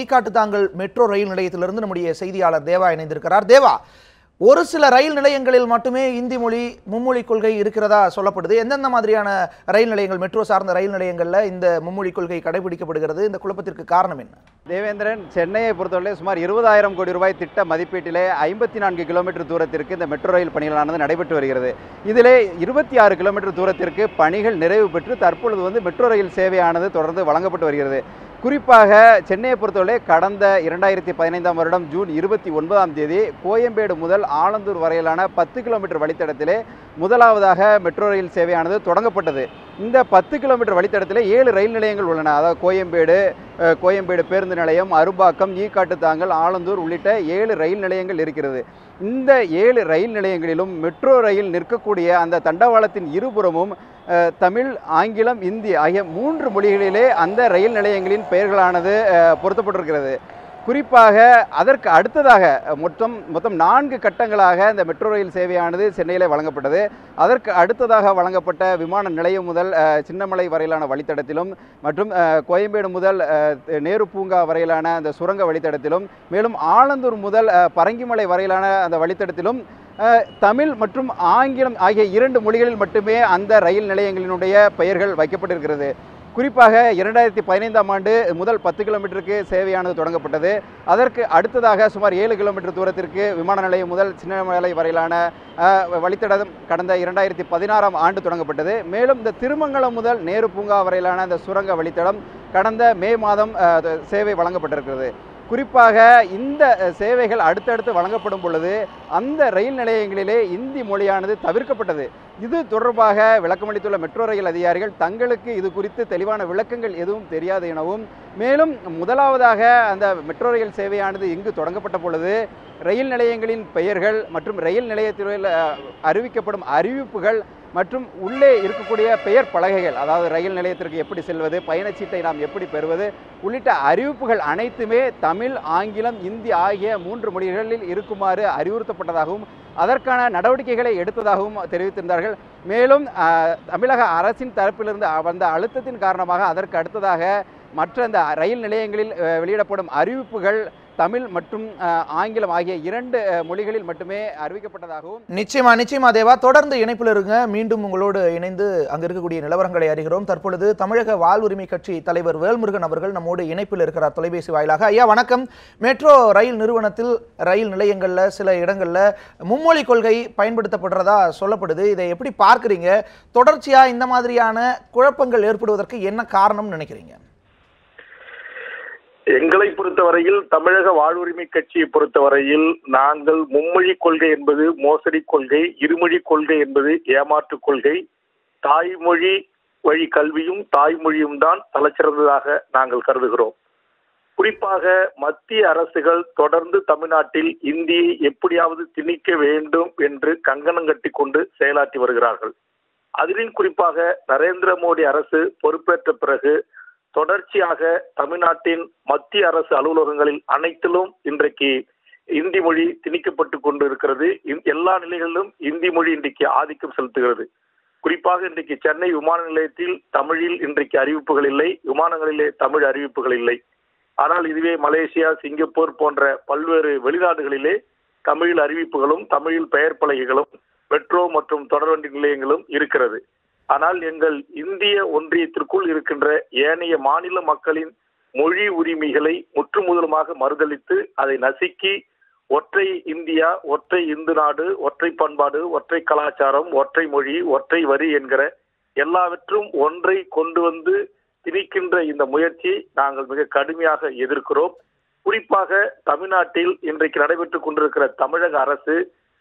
ஈக்காட்டு தாங்கள் metro rail நிலையத்திலிருந்து நம்முடைய செய்தியாளர் தேவா இணைந்திருக்கிறார். தேவா ஒரு சில ரயில் நிலையங்களில் மட்டுமே இந்தி மொழி மும்மொழி கொள்கை இருக்கிறதா சொல்லப்படுது? எந்தெந்த மாதிரியான ரயில் நிலையங்கள் மெட்ரோ சார்ந்த ரயில் நிலையங்களில் இந்த மும்மொழி கொள்கை கடைபிடிக்கப்படுகிறது? இந்த குழப்பத்திற்கு காரணம் என்ன? தேவேந்திரன் சென்னையை பொறுத்தவரை சுமார் இருபதாயிரம் கோடி ரூபாய் திட்ட மதிப்பீட்டிலே ஐம்பத்தி நான்கு கிலோமீட்டர் தூரத்திற்கு இந்த மெட்ரோ ரயில் பணிகளானது நடைபெற்று வருகிறது. இதிலே இருபத்தி ஆறு கிலோமீட்டர் தூரத்திற்கு பணிகள் நிறைவு பெற்று தற்பொழுது வந்து மெட்ரோ ரயில் சேவையானது தொடர்ந்து வழங்கப்பட்டு வருகிறது. குறிப்பாக சென்னையை பொறுத்தவரை கடந்த இரண்டாயிரத்தி பதினைந்தாம் வருடம் ஜூன் இருபத்தி ஒன்பதாம் தேதி கோயம்பேடு முதல் ஆலந்தூர் வரையிலான பத்து கிலோமீட்டர் வழித்தடத்திலே முதலாவதாக மெட்ரோ ரயில் சேவையானது தொடங்கப்பட்டது. இந்த பத்து கிலோமீட்டர் வழித்தடத்திலே ஏழு ரயில் நிலையங்கள் உள்ளன. அதாவது கோயம்பேடு கோயம்பேடு பேருந்து நிலையம் அரும்பாக்கம் ஈக்காட்டுத்தாங்கல் ஆலந்தூர் உள்ளிட்ட ஏழு ரயில் நிலையங்கள் இருக்கிறது. இந்த ஏழு ரயில் நிலையங்களிலும் மெட்ரோ ரயில் நிற்கக்கூடிய அந்த தண்டவாளத்தின் இருபுறமும் தமிழ் ஆங்கிலம் இந்தி ஆகிய மூன்று மொழிகளிலே அந்த ரயில் நிலையங்களின் பெயர்களானது பொருத்தப்பட்டிருக்கிறது. குறிப்பாக அதற்கு அடுத்ததாக மொத்தம் மொத்தம் நான்கு கட்டங்களாக இந்த மெட்ரோ ரயில் சேவையானது சென்னையில் வழங்கப்பட்டது. அதற்கு அடுத்ததாக வழங்கப்பட்ட விமான நிலையம் முதல் சின்னமலை வரையிலான வழித்தடத்திலும் மற்றும் கோயம்பேடு முதல் நேரு பூங்கா வரையிலான அந்த சுரங்க வழித்தடத்திலும் மேலும் ஆலந்தூர் முதல் பரங்கிமலை வரையிலான அந்த வழித்தடத்திலும் தமிழ் மற்றும் ஆங்கிலம் ஆகிய இரண்டு மொழிகளில் மட்டுமே அந்த ரயில் நிலையங்களினுடைய பெயர்கள் வைக்கப்பட்டிருக்கிறது. குறிப்பாக இரண்டாயிரத்தி பதினைந்தாம் ஆண்டு முதல் பத்து கிலோமீட்டருக்கு சேவையானது தொடங்கப்பட்டது. அதற்கு அடுத்ததாக சுமார் ஏழு கிலோமீட்டர் தூரத்திற்கு விமான நிலையம் முதல் சின்னமலை வரையிலான வழித்தடம் கடந்த இரண்டாயிரத்தி பதினாறாம் ஆண்டு தொடங்கப்பட்டது. மேலும் இந்த திருமங்கலம் முதல் நேரு பூங்கா வரையிலான இந்த சுரங்க வழித்தடம் கடந்த மே மாதம் சேவை வழங்கப்பட்டிருக்கிறது. குறிப்பாக இந்த சேவைகள் அடுத்தடுத்து வழங்கப்படும் பொழுது அந்த ரயில் நிலையங்களிலே இந்தி மொழியானது தவிர்க்கப்பட்டது. இது தொடர்பாக விளக்கமளித்துள்ள மெட்ரோ ரயில் அதிகாரிகள் தங்களுக்கு இது குறித்து தெளிவான விளக்கங்கள் எதுவும் தெரியாது எனவும் மேலும் முதலாவதாக அந்த மெட்ரோ ரயில் சேவையானது இங்கு தொடங்கப்பட்ட பொழுது ரயில் நிலையங்களின் பெயர்கள் மற்றும் ரயில் நிலையத்தில் அறிவிக்கப்படும் அறிவிப்புகள் மற்றும் உள்ளே இருக்கக்கூடிய பெயர் பலகைகள் அதாவது ரயில் நிலையத்திற்கு எப்படி செல்வது பயணச்சீட்டை நாம் எப்படி பெறுவது உள்ளிட்ட அறிவிப்புகள் அனைத்துமே தமிழ் ஆங்கிலம் இந்தி ஆகிய மூன்று மொழிகளில் இருக்குமாறு அறிவுறுத்தப்பட்டதாகவும் அதற்கான நடவடிக்கைகளை எடுத்ததாகவும் தெரிவித்திருந்தார்கள். மேலும் தமிழக அரசின் தரப்பிலிருந்து வந்த அழுத்தத்தின் காரணமாக அதற்கு அடுத்ததாக மற்ற இந்த ரயில் நிலையங்களில் வெளியிடப்படும் அறிவிப்புகள் தமிழ் மற்றும் ஆங்கிலம் ஆகிய இரண்டு மொழிகளில் மட்டுமே அறிவிக்கப்பட்டதாகவும் நிச்சயமா நிச்சயமா தேவா. தொடர்ந்து இணைப்பில் இருங்க. மீண்டும் உங்களோடு இணைந்து அங்கு இருக்கக்கூடிய நிலவரங்களை அறிகிறோம். தற்பொழுது தமிழக வாழ்வுரிமை கட்சி தலைவர் வேல்முருகன் அவர்கள் நம்மோடு இணைப்பில் இருக்கிறார் தொலைபேசி வாயிலாக. ஐயா வணக்கம். மெட்ரோ ரயில் நிறுவனத்தில் ரயில் நிலையங்களில் சில இடங்களில் மும்மொழி கொள்கை பயன்படுத்தப்படுறதா சொல்லப்படுது. இதை எப்படி பார்க்குறீங்க? தொடர்ச்சியாக இந்த மாதிரியான குழப்பங்கள் ஏற்படுவதற்கு என்ன காரணம்னு நினைக்கிறீங்க? எங்களை பொறுத்தவரையில் தமிழக வாழ்வுரிமை கட்சியை பொறுத்தவரையில் நாங்கள் மும்மொழி கொள்கை என்பது மோசடி கொள்கை இருமொழி கொள்கை என்பது ஏமாற்று கொள்கை. தாய்மொழி வழி கல்வியும் தாய்மொழியும் தான் தலைச்சிறந்ததாக நாங்கள் கருதுகிறோம். குறிப்பாக மத்திய அரசுகள் தொடர்ந்து தமிழ்நாட்டில் இந்தியை எப்படியாவது திணிக்க வேண்டும் என்று கங்கணம் கட்டி கொண்டு செயலாற்றி வருகிறார்கள். அதிலும் குறிப்பாக நரேந்திர மோடி அரசு பொறுப்பேற்ற பிறகு தொடர்ச்சியாக தமிழ்நாட்டின் மத்திய அரசு அலுவலகங்களில் அனைத்திலும் இன்றைக்கு இந்தி மொழி திணிக்கப்பட்டு கொண்டு இருக்கிறது இந்- எல்லா நிலைகளிலும் இந்தி மொழி இன்றைக்கு ஆதிக்கம் செலுத்துகிறது. குறிப்பாக இன்றைக்கு சென்னை விமான நிலையத்தில் தமிழில் இன்றைக்கு அறிவிப்புகள் இல்லை விமானங்களிலே தமிழ் அறிவிப்புகள் இல்லை. ஆனால் இதுவே மலேசியா சிங்கப்பூர் போன்ற பல்வேறு வெளிநாடுகளிலே தமிழில் அறிவிப்புகளும் தமிழில் பெயர் பலகைகளும் மெட்ரோ மற்றும் தொடர்வண்டி நிலையங்களும் இருக்கிறது. ஆனால் எங்கள் இந்திய ஒன்றியத்திற்குள் இருக்கின்ற ஏனைய மாநில மக்களின் மொழி உரிமைகளை முற்றுமுதலுமாக மறுதளித்து அதை நசுக்கி ஒற்றை இந்தியா ஒற்றை இந்து நாடு ஒற்றை பண்பாடு ஒற்றை கலாச்சாரம் ஒற்றை மொழி ஒற்றை வரி என்கிற எல்லாவற்றும் ஒன்றை கொண்டு வந்து திணிக்கின்ற இந்த முயற்சியை நாங்கள் மிக கடுமையாக எதிர்க்கிறோம். குறிப்பாக தமிழ்நாட்டில் இன்றைக்கு நடைபெற்றுக் கொண்டிருக்கிற தமிழக அரசு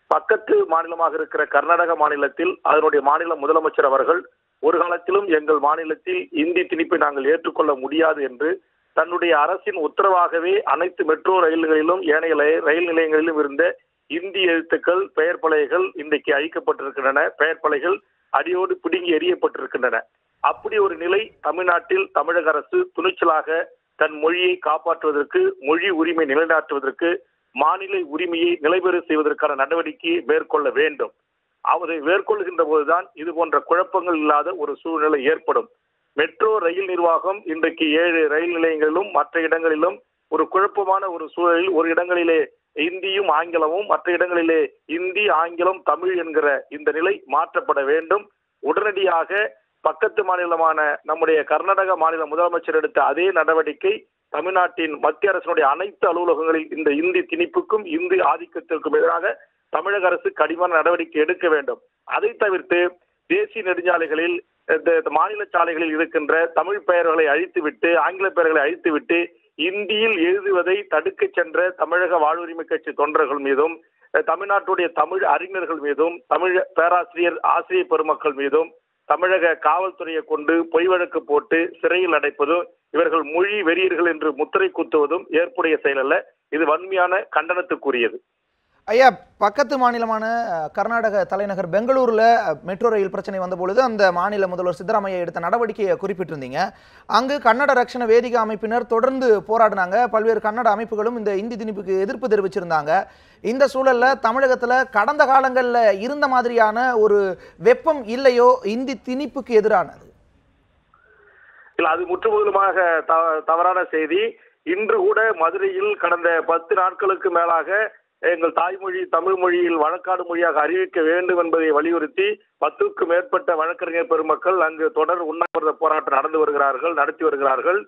பக்கத்து மாநிலமாக இருக்கிற கர்நாடக மாநிலத்தில் அதனுடைய மாநில முதலமைச்சர் அவர்கள் ஒரு காலத்திலும் எங்கள் மாநிலத்தில் இந்தி திணிப்பை நாங்கள் ஏற்றுக்கொள்ள முடியாது என்று தன்னுடைய அரசின் உத்தரவாகவே அனைத்து மெட்ரோ ரயில்களிலும் ஏனைய ரயில் நிலையங்களிலும் இருந்த இந்தி எழுத்துக்கள் பெயர் பலகைகள் இன்றைக்கு அழிக்கப்பட்டிருக்கின்றன. பெயர் பலகைகள் அடியோடு பிடுங்கி எறியப்பட்டிருக்கின்றன. அப்படி ஒரு நிலை தமிழ்நாட்டில் தமிழக அரசு துணிச்சலாக தன் மொழியை காப்பாற்றுவதற்கு மொழி உரிமை நிலைநாட்டுவதற்கு மாநில உரிமையை நிலைபெற செய்வதற்கான நடவடிக்கையை மேற்கொள்ள வேண்டும். அதை மேற்கொள்கின்ற போதுதான் இது போன்ற குழப்பங்கள் இல்லாத ஒரு சூழ்நிலை ஏற்படும். மெட்ரோ ரயில் நிர்வாகம் இன்றைக்கு ஏழு ரயில் நிலையங்களிலும் மற்ற இடங்களிலும் ஒரு குழப்பமான ஒரு சூழலில் ஒரு இடங்களிலே இந்தியும் ஆங்கிலமும் மற்ற இடங்களிலே இந்தி ஆங்கிலம் தமிழ் என்கிற இந்த நிலை மாற்றப்பட வேண்டும். உடனடியாக பக்கத்து மாநிலமான நம்முடைய கர்நாடக மாநில முதலமைச்சர் எடுத்த அதே நடவடிக்கை தமிழ்நாட்டின் மத்திய அரசினுடைய அனைத்து அலுவலகங்களில் இந்த இந்தி திணிப்புக்கும் இந்தி ஆதிக்கத்திற்கும் எதிராக தமிழக அரசு கடிமான நடவடிக்கை எடுக்க வேண்டும். அதை தவிர்த்து தேசிய நெடுஞ்சாலைகளில் இந்த மாநில சாலைகளில் இருக்கின்ற தமிழ் பெயர்களை அழித்துவிட்டு ஆங்கில பெயர்களை அழித்துவிட்டு இந்தியில் எழுதுவதை தடுக்கச் சென்ற தமிழக வாழ்வுரிமை கட்சி தொண்டர்கள் மீதும் தமிழ்நாட்டுடைய தமிழ் அறிஞர்கள் மீதும் தமிழ் பேராசிரியர் ஆசிரியர் பெருமக்கள் மீதும் தமிழக காவல்துறையை கொண்டு பொய் வழக்கு போட்டு சிறையில் அடைப்பதும் இவர்கள் மொழி வெறியர்கள் என்று முத்திரை குத்துவதும் ஏற்புடைய செயல் அல்ல. இது வன்மையான கண்டனத்துக்குரியது. ஐயா பக்கத்து மாநிலமான கர்நாடக தலைநகர் பெங்களூரில் மெட்ரோ ரயில் பிரச்சனை வந்த பொழுது அந்த மாநில முதல்வர் சித்தராமையா எடுத்த நடவடிக்கையை குறிப்பிட்டிருந்தீங்க. அங்கு கன்னட ரட்சண வேதிகா அமைப்பினர் தொடர்ந்து போராடினாங்க. பல்வேறு கன்னட அமைப்புகளும் இந்த இந்தி திணிப்புக்கு எதிர்ப்பு தெரிவிச்சிருந்தாங்க. இந்த சூழலில் தமிழகத்தில் கடந்த காலங்களில் இருந்த மாதிரியான ஒரு வெப்பம் இல்லையோ இந்தி திணிப்புக்கு எதிரானது? இல்லை அது முற்றுமுதலுமாக த- தவறான செய்தி. இன்று கூட மதுரையில் கடந்த பத்து நாட்களுக்கு மேலாக எங்கள் தாய்மொழி தமிழ் மொழியில் வழக்காடு மொழியாக அறிவிக்க வேண்டும் என்பதை வலியுறுத்தி பத்துக்கும் மேற்பட்ட வழக்கறிஞர் பெருமக்கள் அங்கு தொடர் உண்ணாவிரத போராட்டம் நடந்து வருகிறார்கள் நடத்தி வருகிறார்கள்.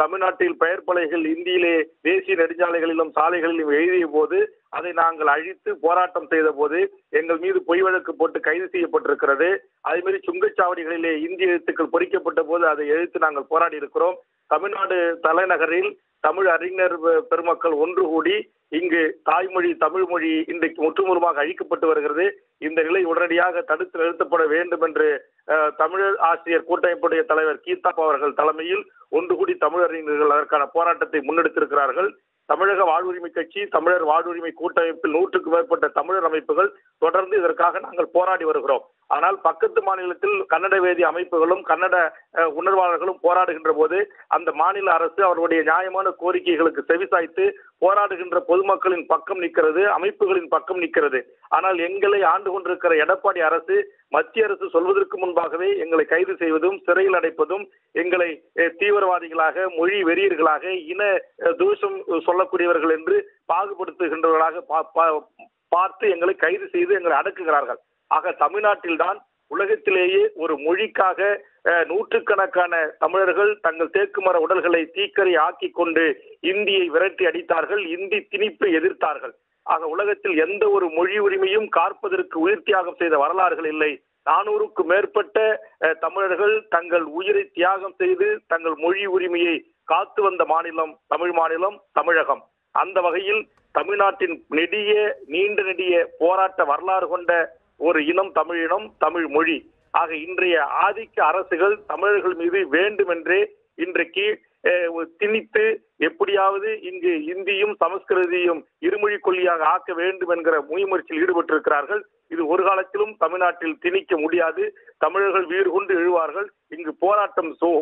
தமிழ்நாட்டில் பெயர் பலைகள் இந்தியிலே தேசிய நெடுஞ்சாலைகளிலும் சாலைகளிலும் எழுதிய போது அதை நாங்கள் அழித்து போராட்டம் செய்த போது எங்கள் மீது பொய் வழக்கு போட்டு கைது செய்யப்பட்டிருக்கிறது. அதேமாரி சுங்கச்சாவடிகளிலே இந்திய எழுத்துக்கள் பொறிக்கப்பட்ட போது அதை எழுத்து நாங்கள் போராடி இருக்கிறோம். தமிழ்நாடு தலைநகரில் தமிழ் அறிஞர் பெருமக்கள் ஒன்று கூடி இங்கு தாய்மொழி தமிழ் மொழி இன்றைக்கு முற்றுமுழுமாக அழிக்கப்பட்டு வருகிறது. இந்த நிலை உடனடியாக தடுத்து நிறுத்தப்பட வேண்டும் என்று தமிழர் ஆசிரியர் கூட்டமைப்புடைய தலைவர் கீதாப் அவர்கள் தலைமையில் ஒன்று கூடி தமிழறிஞர்கள் அதற்கான போராட்டத்தை முன்னெடுத்திருக்கிறார்கள். தமிழக வாழ்வுரிமை கட்சி தமிழர் வாழ்வுரிமை கூட்டமைப்பில் நூற்றுக்கும் மேற்பட்ட தமிழர் அமைப்புகள் தொடர்ந்து இதற்காக நாங்கள் போராடி வருகிறோம். ஆனால் பக்கத்து மாநிலத்தில் கன்னட வேதி அமைப்புகளும் கன்னட உணர்வாளர்களும் போராடுகின்ற போது அந்த மாநில அரசு அவர்களுடைய நியாயமான கோரிக்கைகளுக்கு செவிசாய்த்து போராடுகின்ற பொதுமக்களின் பக்கம் நிற்கிறது அமைப்புகளின் பக்கம் நிற்கிறது. ஆனால் எங்களை ஆண்டு கொண்டிருக்கிற எடப்பாடி அரசு மத்திய அரசு சொல்வதற்கு முன்பாகவே எங்களை கைது செய்வதும் சிறையில் அடைப்பதும் எங்களை தீவிரவாதிகளாக மொழி வெறியர்களாக இன தூஷம் சொல்லக்கூடியவர்கள் என்று பாகுபடுத்துகின்றவர்களாக பா- பா- பார்த்து எங்களை கைது செய்து எங்களை அடக்குகிறார்கள். ஆக தமிழ்நாட்டில்தான் உலகத்திலேயே ஒரு மொழிக்காக நூற்றுக்கணக்கான தமிழர்கள் தங்கள் தேக்குமர உடல்களை தீக்கரை ஆக்கி கொண்டு இந்தியை விரட்டி அடித்தார்கள் இந்தி திணிப்பை எதிர்த்தார்கள். ஆக உலகத்தில் எந்த ஒரு மொழி உரிமையும் காற்பதற்கு உயிர் தியாகம் செய்த வரலாறுகள் இல்லை. நானூறுக்கும் மேற்பட்ட தமிழர்கள் தங்கள் உயிரை தியாகம் செய்து தங்கள் மொழி உரிமையை காத்து வந்த மாநிலம் தமிழ் மாநிலம் தமிழகம். அந்த வகையில் தமிழ்நாட்டின் நெடிய நீண்ட நெடிய போராட்ட வரலாறு கொண்ட ஒரு இனம் தமிழ் இனம் தமிழ் மொழி. ஆக இன்றைய ஆதிக்க அரசுகள் தமிழர்கள் மீது வேண்டுமென்றே இன்றைக்கு திணித்து எப்படியாவது இங்கு இந்தியும் சமஸ்கிருதியும் இருமொழி கொல்லியாக ஆக்க வேண்டும் என்கிற முயற்சியில் ஈடுபட்டிருக்கிறார்கள். இது ஒரு காலத்திலும் தமிழ்நாட்டில் திணிக்க முடியாது. தமிழர்கள் வீறு கொண்டு எழுவார்கள். இங்கு போராட்டம் சோ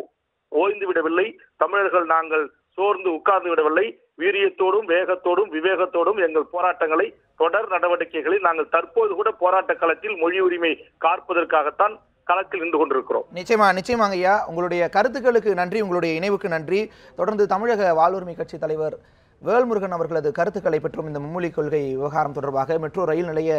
ஓய்ந்து விடவில்லை தமிழர்கள் நாங்கள் சோர்ந்து உட்கார்ந்து விடவில்லை. வீரியத்தோடும் வேகத்தோடும் விவேகத்தோடும் எங்கள் போராட்டங்களை தொடர் நடவடிக்கைகளில் நாங்கள் தற்போது கூட போராட்ட களத்தில் மொழி உரிமை காப்பதற்காகத்தான் களத்தில் நின்று கொண்டிருக்கிறோம். நிச்சயமா நிச்சயமாங்க ஐயா உங்களுடைய கருத்துக்களுக்கு நன்றி உங்களுடைய இணைவுக்கு நன்றி. தொடர்ந்து தமிழக வாழ்வுரிமை கட்சி தலைவர் வேல்முருகன் அவர்களது கருத்துக்களை பெற்றும் இந்த மும்மொழி கொள்கை விவகாரம் தொடர்பாக மெட்ரோ ரயில் நிலைய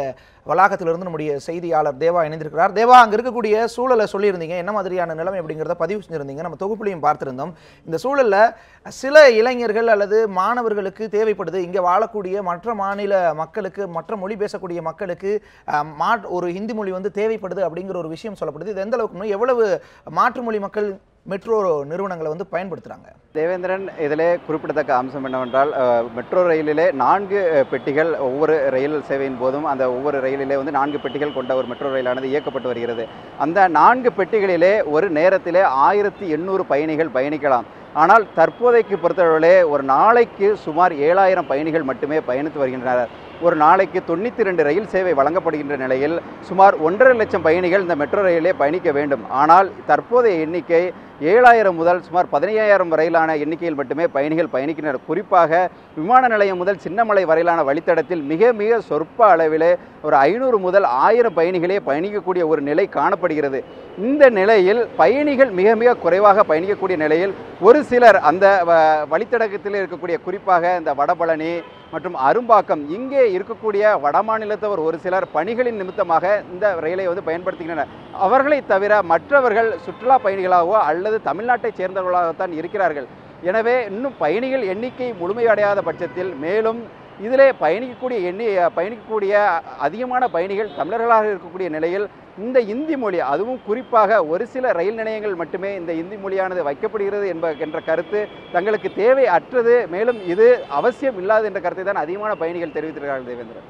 வளாகத்திலிருந்து நம்முடைய செய்தியாளர் தேவா இணைந்திருக்கிறார். தேவா அங்கே இருக்கக்கூடிய சூழலை சொல்லியிருந்தீங்க. என்ன மாதிரியான நிலைமை அப்படிங்கிறத பதிவு செஞ்சிருந்தீங்க. நம்ம தொகுப்புலையும் பார்த்துருந்தோம். இந்த சூழலில் சில இளைஞர்கள் அல்லது மாணவர்களுக்கு தேவைப்படுது. இங்கே வாழக்கூடிய மற்ற மாநில மக்களுக்கு மற்ற மொழி பேசக்கூடிய மக்களுக்கு அஹ், மா ஒரு ஹிந்தி மொழி வந்து தேவைப்படுது அப்படிங்கிற ஒரு விஷயம் சொல்லப்படுது. இது எந்த அளவுக்கு எவ்வளவு மாற்று மொழி மக்கள் மெட்ரோ நிறுவனங்களை வந்து பயன்படுத்துகிறாங்க தேவேந்திரன் இதிலே குறிப்பிடத்தக்க அம்சம் என்னவென்றால் மெட்ரோ ரயிலிலே நான்கு பெட்டிகள் ஒவ்வொரு ரயில் சேவையின் போதும் அந்த ஒவ்வொரு ரயிலிலே வந்து நான்கு பெட்டிகள் கொண்ட ஒரு மெட்ரோ ரயிலானது இயக்கப்பட்டு வருகிறது. அந்த நான்கு பெட்டிகளிலே ஒரு நேரத்திலே ஆயிரத்தி எண்ணூறு பயணிகள் பயணிக்கலாம். ஆனால் தற்போதைக்கு பொறுத்தளவிலே ஒரு நாளைக்கு சுமார் ஏழாயிரம் பயணிகள் மட்டுமே பயணித்து வருகின்றனர். ஒரு நாளைக்கு தொண்ணூற்றி ரெண்டு ரயில் சேவை வழங்கப்படுகின்ற நிலையில் சுமார் ஒன்றரை லட்சம் பயணிகள் இந்த மெட்ரோ ரயிலே பயணிக்க வேண்டும். ஆனால் தற்போதைய எண்ணிக்கை ஏழாயிரம் முதல் சுமார் பதினையாயிரம் வரையிலான எண்ணிக்கையில் மட்டுமே பயணிகள் பயணிக்கின்றனர். குறிப்பாக விமான நிலையம் முதல் சின்னமலை வரையிலான வழித்தடத்தில் மிக மிக சொற்ப அளவிலே ஒரு ஐநூறு முதல் ஆயிரம் பயணிகளே பயணிக்கக்கூடிய ஒரு நிலை காணப்படுகிறது. இந்த நிலையில் பயணிகள் மிக மிக குறைவாக பயணிக்கக்கூடிய நிலையில் ஒரு சிலர் அந்த வ- வழித்தடத்தில் இருக்கக்கூடிய குறிப்பாக இந்த வடபழனி மற்றும் அரும்பாக்கம். இங்கே இருக்கக்கூடிய வடமாநிலத்தவர் ஒரு சிலர் பணிகளின் நிமித்தமாக இந்த ரயிலை வந்து பயன்படுத்துகின்றனர். அவர்களை தவிர மற்றவர்கள் சுற்றுலா பயணிகளாகவோ அல்லது தமிழ்நாட்டைச் சேர்ந்தவர்களாகத்தான் இருக்கிறார்கள். எனவே இன்னும் பயணிகள் எண்ணிக்கை முழுமையடையாத பட்சத்தில் மேலும் இதிலே பயணிக்கக்கூடிய எண்ணி பயணிக்கக்கூடிய அதிகமான பயணிகள் தமிழர்களாக இருக்கக்கூடிய நிலையில் இந்த இந்தி மொழி அதுவும் குறிப்பாக ஒரு சில ரயில் நிலையங்கள் மட்டுமே இந்த இந்தி மொழியானது வைக்கப்படுகிறது என்ப என்ற கருத்து தங்களுக்கு தேவை அற்றது மேலும் இது அவசியம் இல்லாது என்ற கருத்தை தான் அதிகமான பயணிகள் தெரிவித்திருக்கிறார்கள் தேவேந்திரன்.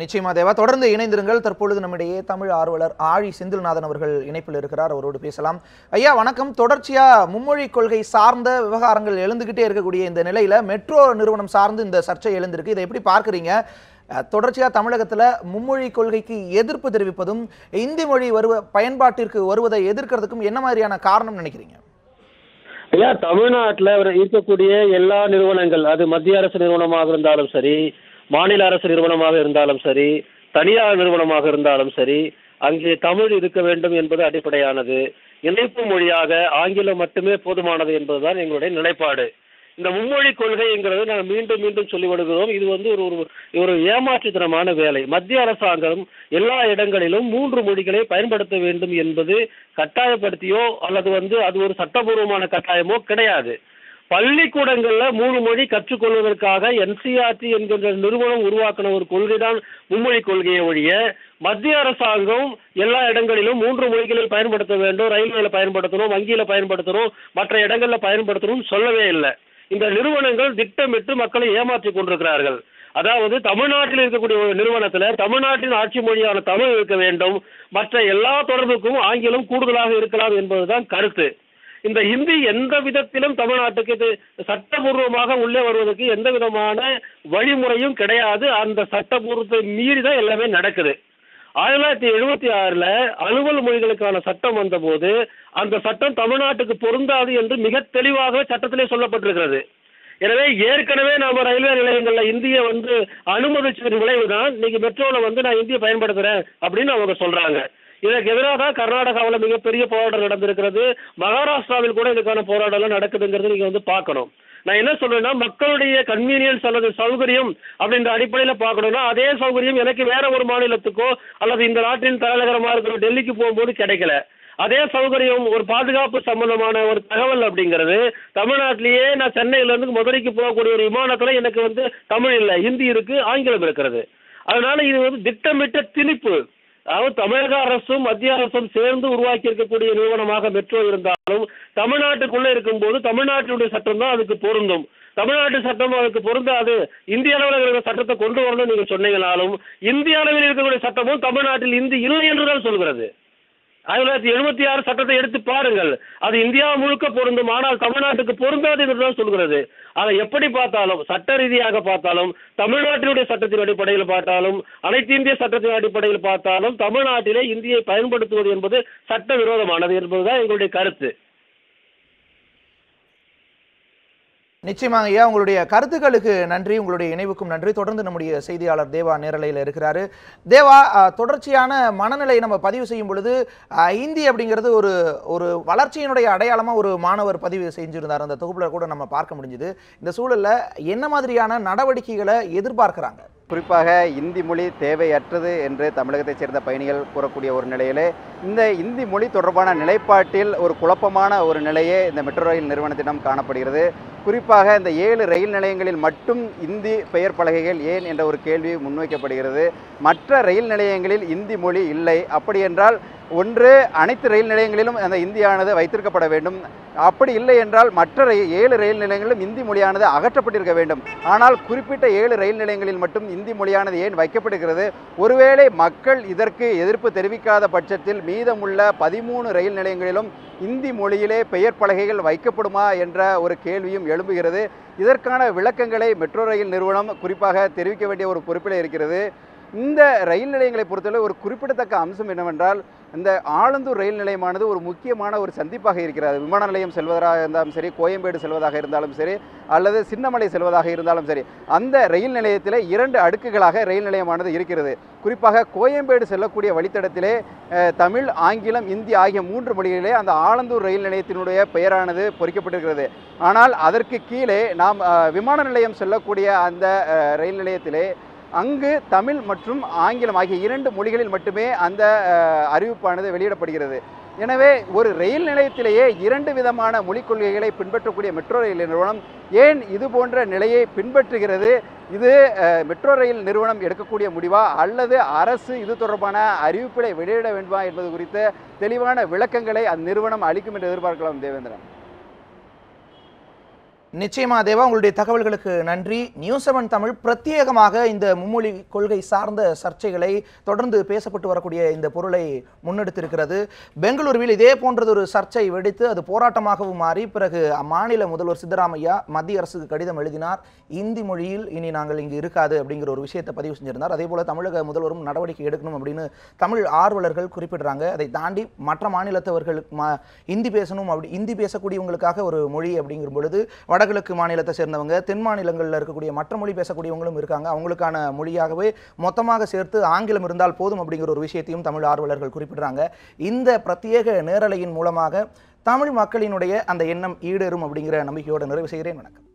நிச்சயமா தேவா. தொடர்ந்து இணைந்திருங்கள். தற்பொழுது நம்மிடையே தமிழ் ஆர்வலர் ஆழி செந்தில்நாதன் அவர்கள் இணைப்பில் இருக்கிறார். அவரோடு பேசலாம். ஐயா வணக்கம். தொடர்ச்சியா மும்மொழி கொள்கை சார்ந்த விவகாரங்கள் எழுந்துகிட்டே இருக்கக்கூடிய இந்த நிலையில மெட்ரோ நிறுவனம் சார்ந்து இந்த சர்ச்சை எழுந்திருக்கு. இதை எப்படி பார்க்குறீங்க? அஹ், தொடர்ச்சியா தமிழகத்துல மும்மொழி கொள்கைக்கு எதிர்ப்பு தெரிவிப்பதும் இந்தி மொழி வருவ பயன்பாட்டிற்கு வருவதை எதிர்க்கிறதுக்கும் என்ன மாதிரியான காரணம் நினைக்கிறீங்க? ஐயா தமிழ்நாட்டில் இருக்கக்கூடிய எல்லா நிறுவனங்கள் அது மத்திய அரசு நிறுவனமாக இருந்தாலும் சரி மாநில அரசு நிறுவனமாக இருந்தாலும் சரி தனியார் நிறுவனமாக இருந்தாலும் சரி அங்கே தமிழ் இருக்க வேண்டும் என்பது அடிப்படையானது. இணைப்பு மொழியாக ஆங்கிலம் மட்டுமே போதுமானது என்பதுதான் எங்களுடைய நிலைப்பாடு. இந்த மும்மொழி கொள்கைங்கிறது நாங்கள் மீண்டும் மீண்டும் சொல்லி வருகிறோம் இது வந்து ஒரு ஒரு ஒரு ஏமாற்றுத்தனமான வேலை. மத்திய அரசாங்கம் எல்லா இடங்களிலும் மூன்று மொழிகளை பயன்படுத்த வேண்டும் என்பது கட்டாயப்படுத்தியோ அல்லது வந்து அது ஒரு சட்டபூர்வமான கட்டாயமோ கிடையாது. பள்ளிக்கூடங்கள்ல மூணு மொழி கற்றுக்கொள்வதற்காக என்சிஆர்டி என்கின்ற நிறுவனம் உருவாக்கின ஒரு கொள்கைதான் மும்மொழி கொள்கையை ஒழிய மத்திய அரசாங்கம் எல்லா இடங்களிலும் மூன்று மொழிகளில் பயன்படுத்த வேண்டும் ரயில்வேல பயன்படுத்தணும் வங்கியில பயன்படுத்தணும் மற்ற இடங்கள்ல பயன்படுத்தணும் சொல்லவே இல்லை. இந்த நிறுவனங்கள் திட்டமிட்டு மக்களை ஏமாற்றிக் கொண்டிருக்கிறார்கள். அதாவது தமிழ்நாட்டில் இருக்கக்கூடிய ஒரு நிறுவனத்துல தமிழ்நாட்டின் ஆட்சி மொழியான தமிழ் இருக்க வேண்டும். மற்ற எல்லா தொடர்புக்கும் ஆங்கிலம் கூடுதலாக இருக்கலாம் என்பதுதான் கருத்து. இந்த ஹிந்தி எந்த விதத்திலும் தமிழ்நாட்டுக்கு இது சட்டபூர்வமாக உள்ளே வருவதற்கு எந்த விதமான வழிமுறையும் கிடையாது. அந்த சட்டபூர்வத்தை மீறி தான் எல்லாமே நடக்குது. ஆயிரத்தி தொள்ளாயிரத்தி எழுபத்தி ஆறுல அலுவல் மொழிகளுக்கான சட்டம் வந்தபோது அந்த சட்டம் தமிழ்நாட்டுக்கு பொருந்தாது என்று மிக தெளிவாக சட்டத்திலே சொல்லப்பட்டிருக்கிறது. எனவே ஏற்கனவே நம்ம ரயில்வே நிலையங்களில் இந்திய வந்து அனுமதிச்சதன் விளைவுதான் இன்னைக்கு மெட்ரோல வந்து நான் இந்திய பயன்படுத்துறேன் அப்படின்னு அவங்க சொல்றாங்க. இதற்கு எதிராக தான் கர்நாடகாவில் மிகப்பெரிய போராட்டம் நடந்திருக்கிறது. மகாராஷ்டிராவில் கூட இதுக்கான போராட்டம்லாம் நடக்குதுங்கிறது நீங்க வந்து பார்க்கணும். நான் என்ன சொல்றேன்னா மக்களுடைய கன்வீனியன்ஸ் அல்லது சௌகரியம் அப்படின்ற அடிப்படையில பார்க்கணும்னா அதே சௌகரியம் எனக்கு வேற ஒரு மாநிலத்துக்கோ அல்லது இந்த நாட்டின் தலைநகரமா இருக்கிற டெல்லிக்கு போகும்போது கிடைக்கல. அதே சௌகரியம் ஒரு பாதுகாப்பு சம்பந்தமான ஒரு தகவல் அப்படிங்கிறது தமிழ்நாட்டிலேயே நான் சென்னையில இருந்து மதுரைக்கு போகக்கூடிய ஒரு விமானத்துல எனக்கு வந்து தமிழ் இல்லை ஹிந்தி இருக்கு ஆங்கிலம் இருக்கிறது. அதனால இது வந்து திட்டமிட்ட திணிப்பு. அதாவது தமிழக அரசும் மத்திய அரசும் சேர்ந்து உருவாக்கி இருக்கக்கூடிய நிறுவனமாக மெட்ரோ இருந்தாலும் தமிழ்நாட்டுக்குள்ள இருக்கும்போது தமிழ்நாட்டினுடைய சட்டம் தான் அதுக்கு பொருந்தும். தமிழ்நாட்டு சட்டம் அதுக்கு பொருந்தாது இந்திய அளவில் இருக்கிற சட்டத்தை கொண்டு வரணும்னு நீங்க சொன்னீங்கனாலும் இந்திய அளவில் இருக்கக்கூடிய சட்டமும் தமிழ்நாட்டில் இந்தி இல்லை என்றுதான் சொல்கிறது. ஆயிரத்தி தொள்ளாயிரத்தி எழுபத்தி ஆறு சட்டத்தை எடுத்து பாருங்கள். அது இந்தியா முழுக்க பொருந்தும். ஆனால் தமிழ்நாட்டுக்கு பொருந்தாது என்றுதான் சொல்கிறது. அதை எப்படி பார்த்தாலும் சட்ட ரீதியாக பார்த்தாலும் தமிழ்நாட்டினுடைய சட்டத்தின் அடிப்படையில் பார்த்தாலும் அனைத்து இந்திய சட்டத்தின் அடிப்படையில் பார்த்தாலும் தமிழ்நாட்டிலே இந்தியை பயன்படுத்துவது என்பது சட்ட விரோதமானது என்பதுதான் எங்களுடைய கருத்து. நிச்சயமாக ஐயா உங்களுடைய கருத்துக்களுக்கு நன்றி உங்களுடைய இணைவுக்கும் நன்றி. தொடர்ந்து நம்முடைய செய்தியாளர் தேவா நேரலையில் இருக்கிறாரு. தேவா தொடர்ச்சியான மனநிலையை நம்ம பதிவு செய்யும் பொழுது இந்தி அப்படிங்கிறது ஒரு ஒரு வளர்ச்சியினுடைய அடையாளமாக ஒரு மாணவர் பதிவு செஞ்சிருந்தார். அந்த தொகுப்பில் கூட நம்ம பார்க்க முடிஞ்சுது. இந்த சூழலில் என்ன மாதிரியான நடவடிக்கைகளை எதிர்பார்க்கிறாங்க? குறிப்பாக இந்தி மொழி தேவையற்றது என்று தமிழகத்தைச் சேர்ந்த பயணிகள் கூறக்கூடிய ஒரு நிலையிலே இந்த இந்தி மொழி தொடர்பான நிலைப்பாட்டில் ஒரு குழப்பமான ஒரு நிலையே இந்த மெட்ரோ ரயில் நிறுவனத்திடம் காணப்படுகிறது. குறிப்பாக இந்த ஏழு ரயில் நிலையங்களில் மட்டும் இந்தி பெயர் பலகைகள் ஏன் என்ற ஒரு கேள்வி முன்வைக்கப்படுகிறது. மற்ற ரயில் நிலையங்களில் இந்தி மொழி இல்லை. அப்படி என்றால் ஒன்று அனைத்து ரயில் நிலையங்களிலும் அந்த இந்தியானது வைத்திருக்கப்பட வேண்டும். அப்படி இல்லை என்றால் மற்ற ரயில் ஏழு ரயில் நிலையங்களிலும் இந்தி மொழியானது அகற்றப்பட்டிருக்க வேண்டும். ஆனால் குறிப்பிட்ட ஏழு ரயில் நிலையங்களில் மட்டும் இந்தி மொழியானது ஏன் வைக்கப்படுகிறது? ஒருவேளை மக்கள் இதற்கு எதிர்ப்பு தெரிவிக்காத பட்சத்தில் மீதமுள்ள பதிமூணு ரயில் நிலையங்களிலும் இந்தி மொழியிலே பெயர் பலகைகள் வைக்கப்படுமா என்ற ஒரு கேள்வியும் எழும்புகிறது. இதற்கான விளக்கங்களை மெட்ரோ ரயில் நிறுவனம் குறிப்பாக தெரிவிக்க வேண்டிய ஒரு பொறுப்பில் இருக்கிறது. இந்த ரயில் நிலையங்களை பொறுத்தவரை ஒரு குறிப்பிடத்தக்க அம்சம் என்னவென்றால் இந்த ஆலந்தூர் ரயில் நிலையமானது ஒரு முக்கியமான ஒரு சந்திப்பாக இருக்கிறது. விமான நிலையம் செல்வதாக இருந்தாலும் சரி கோயம்பேடு செல்வதாக இருந்தாலும் சரி அல்லது சின்னமலை செல்வதாக இருந்தாலும் சரி அந்த ரயில் நிலையத்தில் இரண்டு அடுக்குகளாக ரயில் நிலையமானது இருக்கிறது. குறிப்பாக கோயம்பேடு செல்லக்கூடிய வழித்தடத்திலே தமிழ் ஆங்கிலம் இந்தி ஆகிய மூன்று மொழிகளிலே அந்த ஆலந்தூர் ரயில் நிலையத்தினுடைய பெயரானது பொறிக்கப்பட்டிருக்கிறது. ஆனால் அதற்கு கீழே நாம் விமான நிலையம் செல்லக்கூடிய அந்த ரயில் நிலையத்திலே அங்கு தமிழ் மற்றும் ஆங்கிலம் ஆகிய இரண்டு மொழிகளில் மட்டுமே அந்த அறிவிப்பானது வெளியிடப்படுகிறது. எனவே ஒரு ரயில் நிலையத்திலேயே இரண்டு விதமான மொழிக் கொள்கைகளை பின்பற்றக்கூடிய மெட்ரோ ரயில் நிறுவனம் ஏன் இது போன்ற நிலையை பின்பற்றுகிறது? இது மெட்ரோ ரயில் நிறுவனம் எடுக்கக்கூடிய முடிவா? அல்லது அரசு இது தொடர்பான அறிவிப்புகளை வெளியிட வேண்டுமா என்பது குறித்த தெளிவான விளக்கங்களை அந்நிறுவனம் அளிக்கும் என்று எதிர்பார்க்கலாம் தேவேந்திரன். நிச்சயமா தேவா உங்களுடைய தகவல்களுக்கு நன்றி. நியூஸ் செவன் தமிழ் பிரத்யேகமாக இந்த மும்மொழி கொள்கை சார்ந்த சர்ச்சைகளை தொடர்ந்து பேசப்பட்டு வரக்கூடிய இந்த பொருளை முன்னெடுத்திருக்கிறது. பெங்களூருவில் இதே போன்றது ஒரு சர்ச்சை வெடித்து அது போராட்டமாகவும் மாறி பிறகு அம்மாநில முதல்வர் சித்தராமையா மத்திய அரசுக்கு கடிதம் எழுதினார். இந்தி மொழியில் இனி நாங்கள் இங்கு இருக்காது அப்படிங்கிற ஒரு விஷயத்தை பதிவு செஞ்சிருந்தார். அதே போல தமிழக முதல்வரும் நடவடிக்கை எடுக்கணும் அப்படின்னு தமிழ் ஆர்வலர்கள் குறிப்பிடுறாங்க. அதை தாண்டி மற்ற மாநிலத்தவர்களுக்கு மா இந்தி பேசணும் அப்படி இந்தி பேசக்கூடியவங்களுக்காக ஒரு மொழி அப்படிங்கிற பொழுது வடகிழக்கு மாநிலத்தை சேர்ந்தவங்க தென் மாநிலங்களில் இருக்கக்கூடிய மற்ற மொழி பேசக்கூடியவங்களும் இருக்காங்க. அவங்களுக்கான மொழியாகவே மொத்தமாக சேர்த்து ஆங்கிலம் இருந்தால் போதும் அப்படிங்கிற ஒரு விஷயத்தையும் தமிழ் ஆர்வலர்கள் குறிப்பிடுறாங்க. இந்த பிரத்யேக நேரலையின் மூலமாக தமிழ் மக்களினுடைய அந்த எண்ணம் ஈடேறும் அப்படிங்கிற நம்பிக்கையோடு நிறைவு செய்கிறேன். வணக்கம்.